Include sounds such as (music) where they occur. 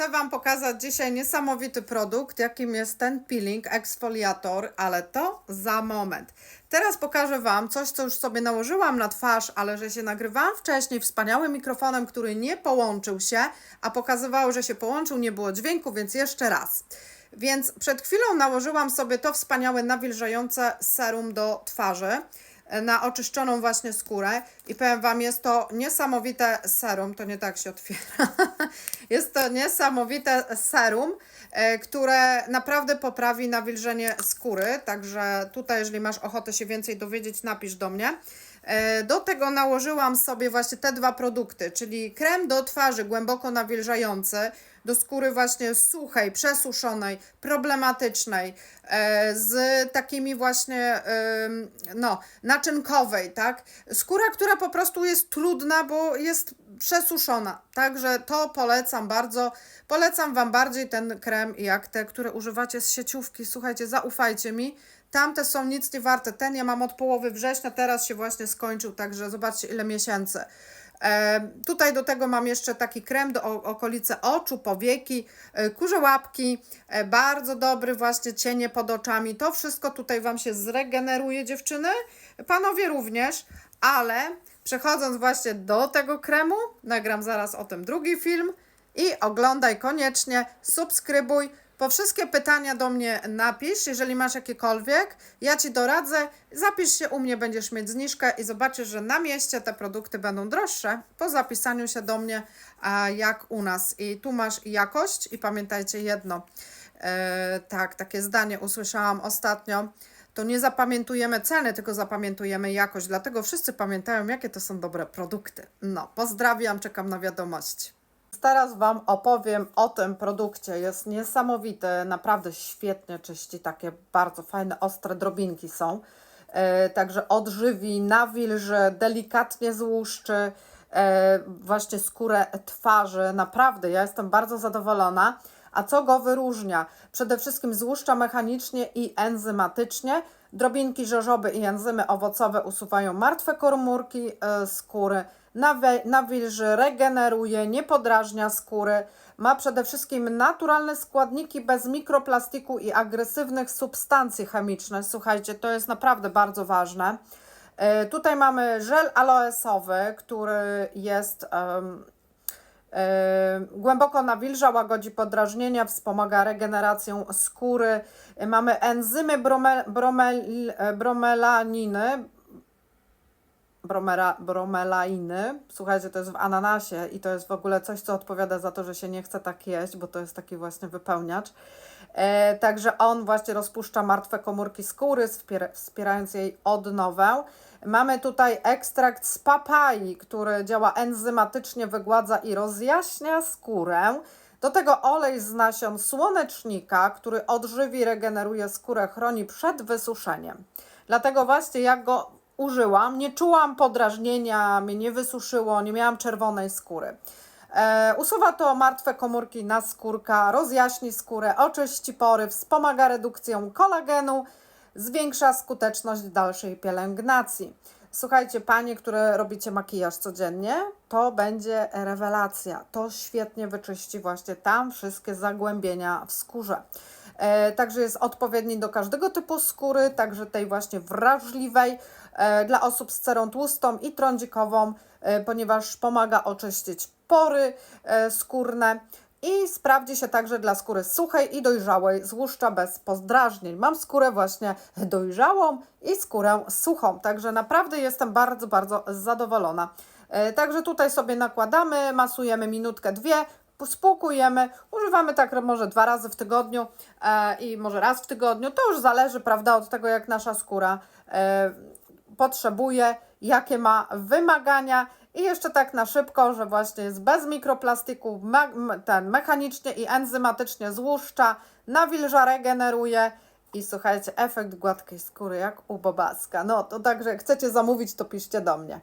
Chcę Wam pokazać dzisiaj niesamowity produkt, jakim jest ten peeling, eksfoliator, ale to za moment. Teraz pokażę Wam coś, co już sobie nałożyłam na twarz, ale że się nagrywałam wcześniej wspaniałym mikrofonem, który nie połączył się, a pokazywało, że się połączył, nie było dźwięku, więc jeszcze raz. Więc przed chwilą nałożyłam sobie to wspaniałe nawilżające serum do twarzy na oczyszczoną właśnie skórę i powiem Wam, jest to niesamowite serum, to nie tak się otwiera, (laughs) jest to niesamowite serum, e, które naprawdę poprawi nawilżenie skóry, także tutaj jeżeli masz ochotę się więcej dowiedzieć, napisz do mnie. E, Do tego nałożyłam sobie właśnie te dwa produkty, czyli krem do twarzy głęboko nawilżający, do skóry właśnie suchej, przesuszonej, problematycznej, e, z takimi właśnie, no, naczynkowej, tak? Skóra, która po prostu jest trudna, bo jest przesuszona. Także to polecam bardzo. Polecam Wam bardziej ten krem, jak te, które używacie z sieciówki. Słuchajcie, zaufajcie mi. Tamte są nic nie warte. Ten ja mam od połowy września, teraz się właśnie skończył, także zobaczcie ile miesięcy. E, tutaj do tego mam jeszcze taki krem do o- okolicy oczu, powieki, e, kurze łapki, e, bardzo dobry właśnie cienie pod oczami. To wszystko tutaj Wam się zregeneruje dziewczyny, panowie również, ale przechodząc właśnie do tego kremu, nagram zaraz o tym drugi film i oglądaj koniecznie, subskrybuj. Po wszystkie pytania do mnie napisz, jeżeli masz jakiekolwiek. Ja Ci doradzę. Zapisz się u mnie, będziesz mieć zniżkę i zobaczysz, że na mieście te produkty będą droższe po zapisaniu się do mnie, a jak u nas. I tu masz jakość i pamiętajcie jedno. E, tak, takie zdanie usłyszałam ostatnio. To nie zapamiętujemy ceny, tylko zapamiętujemy jakość. Dlatego wszyscy pamiętają, jakie to są dobre produkty. No, pozdrawiam, czekam na wiadomość. Teraz Wam opowiem o tym produkcie. Jest niesamowity, naprawdę świetnie czyści, takie bardzo fajne, ostre drobinki są. E, także odżywi, nawilży, delikatnie złuszczy e, właśnie skórę twarzy. Naprawdę, ja jestem bardzo zadowolona. A co go wyróżnia? Przede wszystkim złuszcza mechanicznie i enzymatycznie. Drobinki żożoby i enzymy owocowe usuwają martwe komórki e, skóry, nawilży, regeneruje, nie podrażnia skóry. Ma przede wszystkim naturalne składniki bez mikroplastiku i agresywnych substancji chemicznych. Słuchajcie, to jest naprawdę bardzo ważne. E, Tutaj mamy żel aloesowy, który jest głęboko nawilża, łagodzi podrażnienia, wspomaga regenerację skóry. Mamy enzymy brome, bromel, bromelaniny, bromera, bromelainy. Słuchajcie, to jest w ananasie i to jest w ogóle coś, co odpowiada za to, że się nie chce tak jeść, bo to jest taki właśnie wypełniacz. E, także on właśnie rozpuszcza martwe komórki skóry, wspiera, wspierając jej odnowę. Mamy tutaj ekstrakt z papai, który działa enzymatycznie, wygładza i rozjaśnia skórę. Do tego olej z nasion słonecznika, który odżywi, regeneruje skórę, chroni przed wysuszeniem. Dlatego właśnie jak go użyłam, nie czułam podrażnienia, mnie nie wysuszyło, nie miałam czerwonej skóry. E, usuwa to martwe komórki na skórka, rozjaśni skórę, oczyści pory, wspomaga redukcję kolagenu, zwiększa skuteczność dalszej pielęgnacji. Słuchajcie, panie, które robicie makijaż codziennie, to będzie rewelacja. To świetnie wyczyści właśnie tam wszystkie zagłębienia w skórze. E, także jest odpowiedni do każdego typu skóry, także tej właśnie wrażliwej, e, dla osób z cerą tłustą i trądzikową, e, ponieważ pomaga oczyścić pory skórne i sprawdzi się także dla skóry suchej i dojrzałej, złuszcza bez pozdrażnień. Mam skórę właśnie dojrzałą i skórę suchą, także naprawdę jestem bardzo, bardzo zadowolona. Także tutaj sobie nakładamy, masujemy minutkę, dwie, spłukujemy, używamy tak może dwa razy w tygodniu e, i może raz w tygodniu, to już zależy, prawda, od tego jak nasza skóra e, potrzebuje, jakie ma wymagania i jeszcze tak na szybko, że właśnie jest bez mikroplastiku, me, ten mechanicznie i enzymatycznie złuszcza, nawilża, regeneruje i słuchajcie, efekt gładkiej skóry jak u Bobaska. No to także jak chcecie zamówić, to piszcie do mnie.